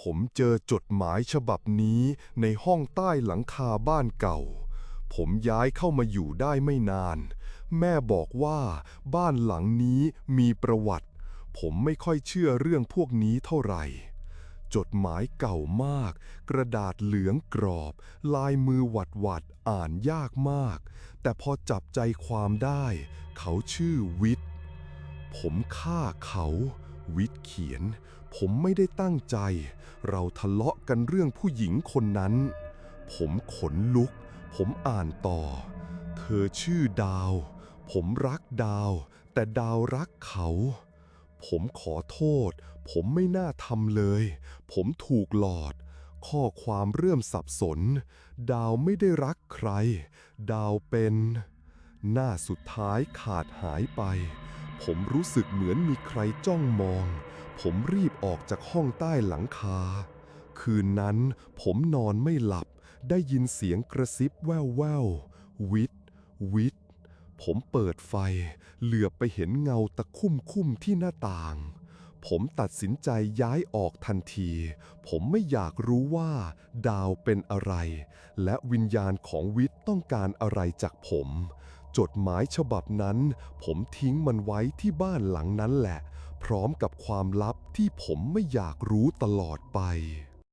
ผมเจอจดหมายฉบับนี้ในห้องใต้หลังคาบ้านเก่า ผมย้ายเข้ามาอยู่ได้ไม่นาน แม่บอกว่าบ้านหลังนี้มีประวัติ ผมไม่ค่อยเชื่อเรื่องพวกนี้เท่าไหร่ จดหมายเก่ามาก กระดาษเหลืองกรอบ ลายมือหวัดหวัดๆอ่านยากมาก แต่พอจับใจความได้ เขาชื่อวิทย์ผมฆ่าเขา วิทย์เขียน ผมไม่ได้ตั้งใจ เราทะเลาะกันเรื่องผู้หญิงคนนั้น ผมขนลุก ผมอ่านต่อ เธอชื่อดาว ผมรักดาว แต่ดาวรักเขา ผมขอโทษ ผมไม่น่าทำเลย ผมถูกหลอด ข้อความเริ่มสับสน ดาวไม่ได้รักใคร ดาวเป็น หน้าสุดท้ายขาดหายไป ผมรู้สึกเหมือนมีใครจ้องมอง ผมรีบออกจากห้องใต้หลังคา คืนนั้นผมนอนไม่หลับ ได้ยินเสียงกระซิบแว่วแววๆวิทย์วิทย์ผมเปิดไฟ เหลือบไปเห็นเงาตะคุ่มคุ่มที่หน้าต่าง ผมตัดสินใจย้ายออกทันที ผมไม่อยากรู้ว่า ดาวเป็นอะไร และวิญญาณของวิทย์ต้องการอะไรจากผม จดหมายฉบับนั้น ผมทิ้งมันไว้ที่บ้านหลังนั้นแหละ พร้อมกับความลับที่ผมไม่อยากรู้ตลอดไป